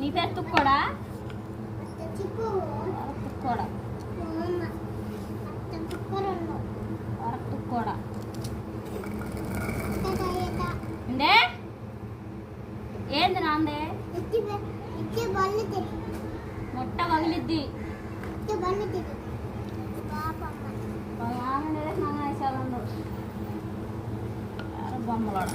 నీ పేరు తుక్కోడా? తుక్కోడా? వరకు తుక్కోడా? ఉందే ఏంది? నాందే? మొట్ట పగిలిద్ది బొమ్మలాడు.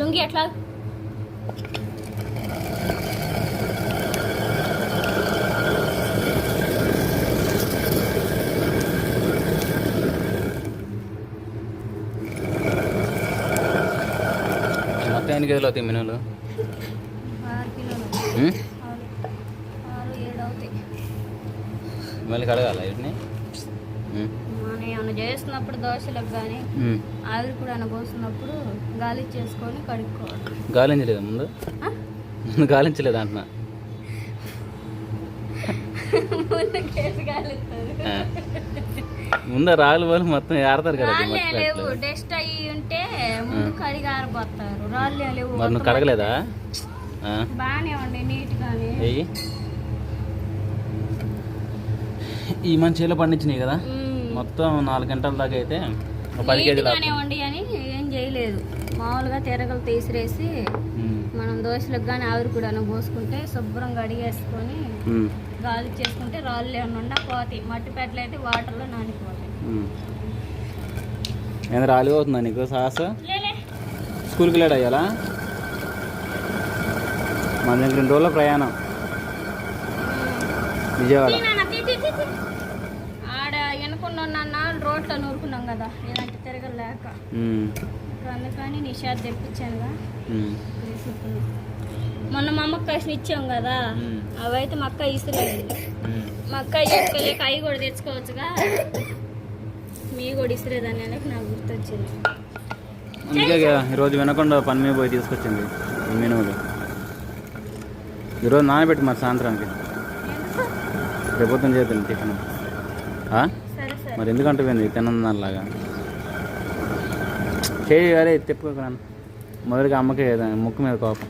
లుంగి ఎట్లా? మొత్తం ఎన్ని కేజీలు అవుతాయి మినులు మళ్ళీ కడగాల వీటిని? ఏమైనా చేస్తున్నప్పుడు దోశలకు కానీ. ఆవిరి కూడా పోస్తున్నప్పుడు గాలి చేసుకొని కడుక్కోవాలి. గాలించలేదా ముందు? ముందు గాలించలేదు అంటున్నా? ముందు రాళ్ళు వాళ్ళు మొత్తం ఏడతారు కదా లేవు. డస్ట్ అయ్యి ఉంటే ముందు కడిగి ఆరబోతారు. రాళ్ళే లేవు మరి నువ్వు కడగలేదా. బాగానే ఉండే నీట్ గానే వెయ్యి ఈ మన చేలో పండించినాయి కదా. మొత్తం నాలుగు గంటల దాకా అయితే పది కేజీలు అని ఏం చేయలేదు. మామూలుగా తిరగలు తీసిరేసి. మనం దోశలకు కానీ ఆవిరి కూడా పోసుకుంటే శుభ్రంగా అడిగేసుకొని. గాలి చేసుకుంటే రాళ్ళు ఏమన్నా పోతాయి. మట్టి పెట్టలు అయితే వాటర్లో నానిపోతాయి. రాలి అవుతుందా నీకు సాస్ లేలే. స్కూల్కి లేట్ అయ్యాలా? మన రెండు రోజుల ప్రయాణం. విజయవాడ. అందుకని నిషాద్ తెప్పించానుగా. మొన్న మా అమ్మకి కలిసి ఇచ్చాం కదా అవైతే మా అక్క ఇసులేదు. మా అక్క ఇసుకెళ్ళాక అవి కూడా తెచ్చుకోవచ్చుగా. మీ కూడా ఇసురేదని అనేక నాకు గుర్తొచ్చింది. అందుకే ఈరోజు వినకుండా పని మీద పోయి తీసుకొచ్చింది మినుములు. ఈరోజు నానబెట్టి మరి సాయంత్రానికి? రేపొద్దున చేద్దాం టిఫిన్. మరి ఎందుకంటే పోయింది తిన్నదానిలాగా చేయి అరే తిప్పుకోకరాను మొదటిగా అమ్మకి ఏదో- ముక్కు మీద కోపం?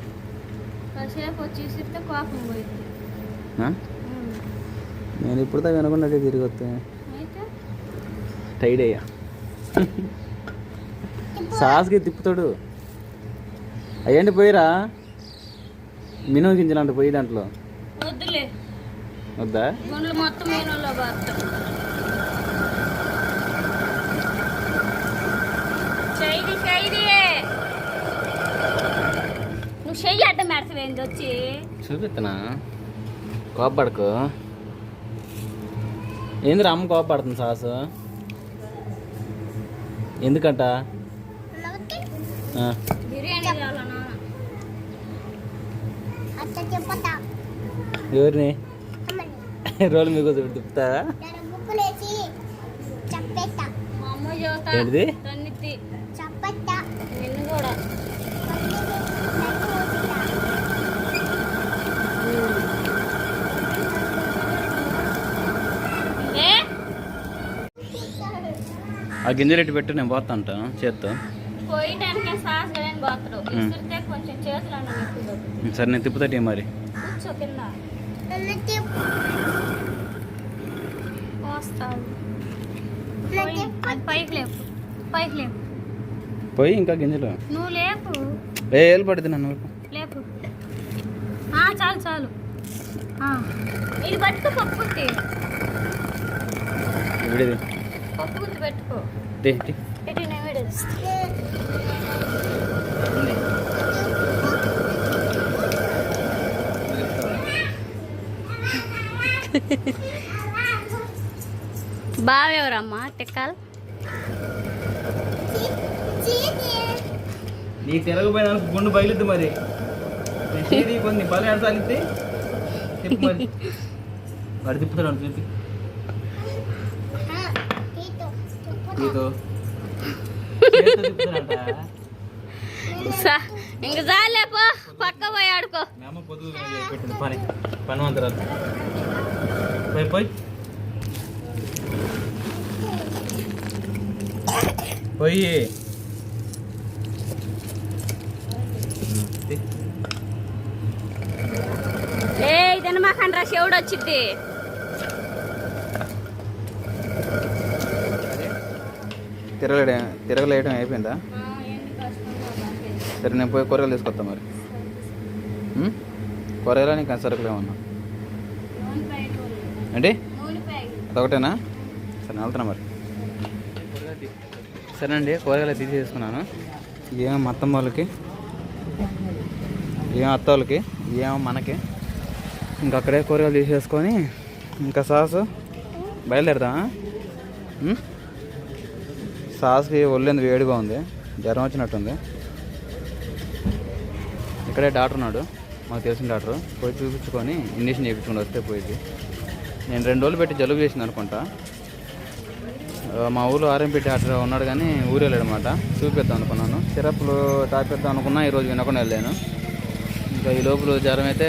నేను ఇప్పుడు దా వినకుండా తిరిగి వస్తే. టైడ్ అయ్యా. సాస్కి తిప్పుతాడు. అయ్యండి పోయిరా. మినుము గింజలంట పోయి దాంట్లో. వద్దా? మొత్తం పెడతావేంది వచ్చి. చూపిస్తున్నా. కోపడకు ఏంది అమ్మ కోపడుతుంది సాసు? ఎందుకంట? ఆ, బిర్యానీ కావాలన్నా ఎవరిని? రోజు మీకు తిప్పుతా మా అమ్మ చూస్తా ఏంటిది? తన్నితి నిన్ను కూడా ఆ గింజలు ఎట్టి పెట్టు నేను పోతా అంటాను చేత్తో. సరే నేను తిప్పుతాటి మరి. పోయి, అది పైకి లేపు. పైకి లేపు. పోయి ఇంకా గింజలు. నువ్వు లేపు. ఏ ఏళ్ళు పడుతుంది నన్ను లేపు. ఆ, చాలు చాలు. ఆ, ఇది పట్టుకో పప్పు విడిది. పెట్టుకో. నేను విడేస్తా బావెవరమ్మా టెక్కాల్ నీ తిరగపోయినా గుండు బయలుద్ది మరి. కొన్ని బలం ఎడతాలిద్ది తిప్పు మరి. వాడు తిప్పుతాడు చెప్పి నీతో సా ఇంక చాలేపో పక్క పోయి ఆడుకో. పెట్టింది పని పని అంతరాలు పోయి పోయి. పోయి. ఏ ఇదని మాకండ్రా? శివుడు వచ్చింది తిరగలేడం తిరగలేయడం అయిపోయిందా? సరే నేను పోయి కూరగాయలు తీసుకొస్తా మరి? కూరగాయలు నీకు సరుకులు ఏమన్నా? ఏంటి? అదొకటేనా? సరే నేను వెళ్తున్నా మరి. సరే అండి కూరగాయలు తీసి తీసుకున్నాను. ఏమో మా అత్తమ్మ వాళ్ళకి? ఏమో అత్త వాళ్ళకి? ఏమో మనకి? ఇంకా అక్కడే కూరగాయలు తీసేసుకొని ఇంకా సాసు బయలుదేరదామా? ఉం? సాస్కి ఒళ్ళేంది వేడిగా ఉంది? జ్వరం వచ్చినట్టుంది. ఇక్కడే డాక్టర్ ఉన్నాడు. మాకు తెలిసిన డాక్టర్. పోయి చూపించుకొని ఇంజక్షన్ చేయించుకుని వస్తే పోయింది. నేను రెండు రోజులు పెట్టి జలుబు చేసింది అనుకుంటా. మా ఊళ్ళో ఆర్ఎంపీ డాక్టర్ ఉన్నాడు కానీ ఊరు అనమాట చూపిద్దాం అనుకున్నాను. సిరప్లు తాపిద్దాం అనుకున్నా ఈరోజు వినకుండా వెళ్ళాను. ఇంకా ఈ లోపల జ్వరం అయితే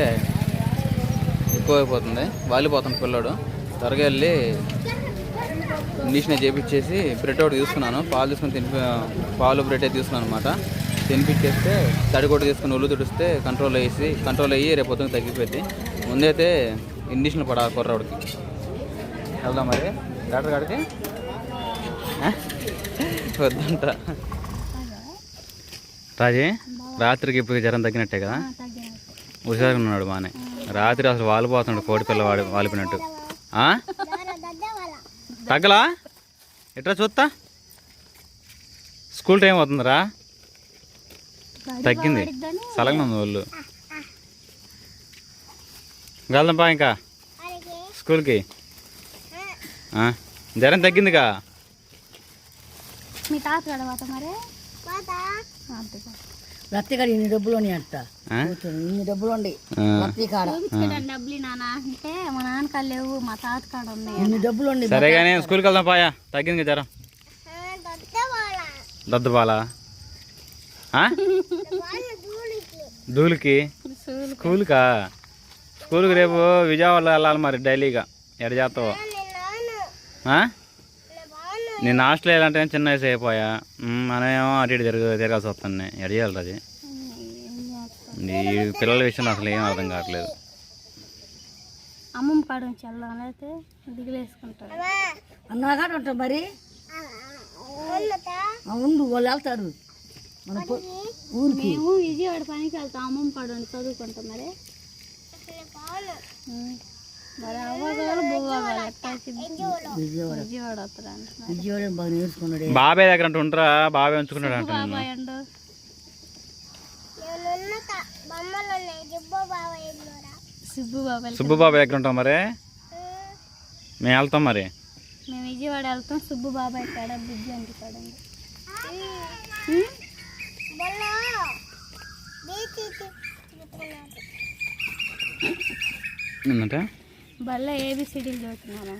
ఎక్కువైపోతుంది. వాలిపోతుంది పిల్లడు. త్వరగా వెళ్ళి ఇండిషన్ చేపించేసి బ్రెడ్ ఒకటి తీసుకున్నాను. పాలు తీసుకుని తినిపి పాలు బ్రెడ్ అయితే తీసుకున్నాను అనమాట తినిపించేస్తే తడి కూడా తీసుకుని ఒళ్ళు తుడిస్తే కంట్రోల్ వేసి కంట్రోల్ అయ్యి రేపు పొద్దున తగ్గిపోద్ది ముందైతే ఇండిషన్ పడా కుర్రాడికి వెళ్దాం మరి. డాక్టర్ గారికి? వద్దంట. రాజీ రాత్రికి ఇప్పుడు జ్వరం తగ్గినట్టే కదా? హుషారుగా ఉన్నాడు బాగానే రాత్రి అసలు వాలిపోతున్నాడు కోడి పిల్ల వాడి వాలిపోయినట్టు? తగ్గలా? ఎట్లా చూస్తా స్కూల్ టైం అవుతుందిరా. తగ్గింది. సలగన ఉంది వాళ్ళు వెళ్దాంపా ఇంకా. స్కూల్కి. జ్వరం తగ్గిందిగా. మీ తాత. రత్తి కాడ ఇన్ని డబ్బులు ఉన్నాయి అంట? ఇన్ని డబ్బులు ఉండి కాడ. డబ్బులు నాన్న? అంటే మా నాన్న కాడ లేవు మా తాత కాడ ఉన్నాయి ఇన్ని డబ్బులు ఉండి సరే కానీ స్కూల్కి వెళ్దాం పాయా తగ్గింది జ్వరం దద్దుబాలా? ధూళికి? స్కూల్కా. స్కూల్కి? రేపు విజయవాడ వెళ్ళాలి మరి డైలీగా. ఎడ చేస్తావు? ఆ? నేను హాస్టల్ వెళ్ళాలంటే చిన్న వయసు అయిపోయా. మనమేమో అటు ఇటు తిరగ తిరగాల్సి వస్తుంది. ఎడ చేయాలి అది ఈ పిల్లల విషయంలో అసలు ఏం అర్థం కావట్లేదు. అమ్మమ్మ కాడ నుంచి వెళ్దాం. అయితే దిగులేసుకుంటాడు. అన్నా కాడ ఉంటాం మరి? ఉండు వాళ్ళు వెళ్తారు. మన పొ- ఊరికి. మేము విజయవాడ పనికి వెళ్తాం. అమ్మమ్మ కాడ చదువుకుంటాం మరి. బాబాయ్ దగ్గర అంటూ ఉంటారా? బాబాయ్ ఉంచుకున్నాడు అంట? సుబ్బు బాబాయ్ దగ్గర ఉంటాం మరి? మేము వెళ్తాం మరి. మేము విజయవాడ వెళ్తాం సుబ్బు బాబాయ్ కాడ బుజ్జి అంటి కాడ ఉంది. ఏంటంటే? బల్ల ఏబిసిడీలు చదువుతున్నారా?